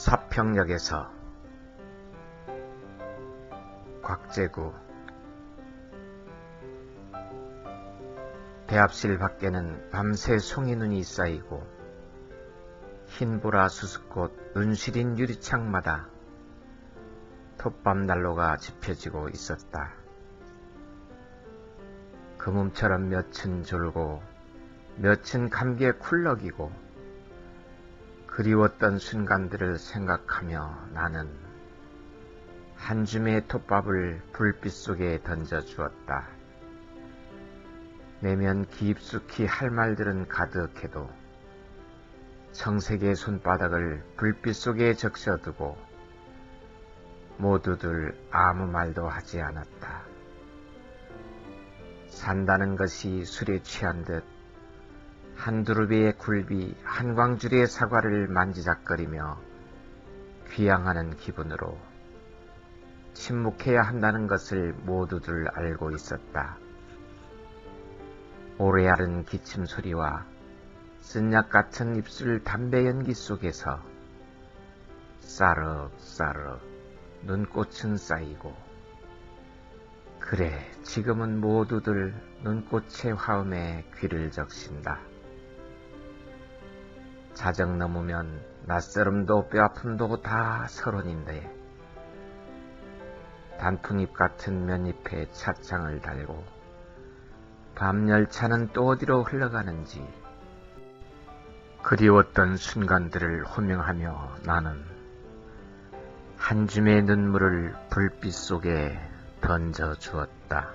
사평역에서 곽재구 대합실 밖에는 밤새 송이눈이 쌓이고 흰보라 수수꽃 눈시린 유리창마다 톱밤 난로가 지펴지고 있었다. 금음처럼 몇층 졸고 몇층 감기에 쿨럭이고 그리웠던 순간들을 생각하며 나는 한 줌의 톱밥을 불빛 속에 던져 주었다. 내면 깊숙이 할 말들은 가득해도 청색의 손바닥을 불빛 속에 적셔두고 모두들 아무 말도 하지 않았다. 산다는 것이 술에 취한 듯 한두루비의 굴비 한광줄의 사과를 만지작거리며 귀향하는 기분으로 침묵해야 한다는 것을 모두들 알고 있었다. 오래 앓은 기침 소리와 쓴약 같은 입술 담배 연기 속에서 싸르싸르 눈꽃은 쌓이고 그래 지금은 모두들 눈꽃의 화음에 귀를 적신다. 자정 넘으면 낯설음도 뼈아픔도 다 서론인데 단풍잎 같은 면잎에 찻장을 달고 밤 열차는 또 어디로 흘러가는지 그리웠던 순간들을 호명하며 나는 한 줌의 눈물을 불빛 속에 던져 주었다.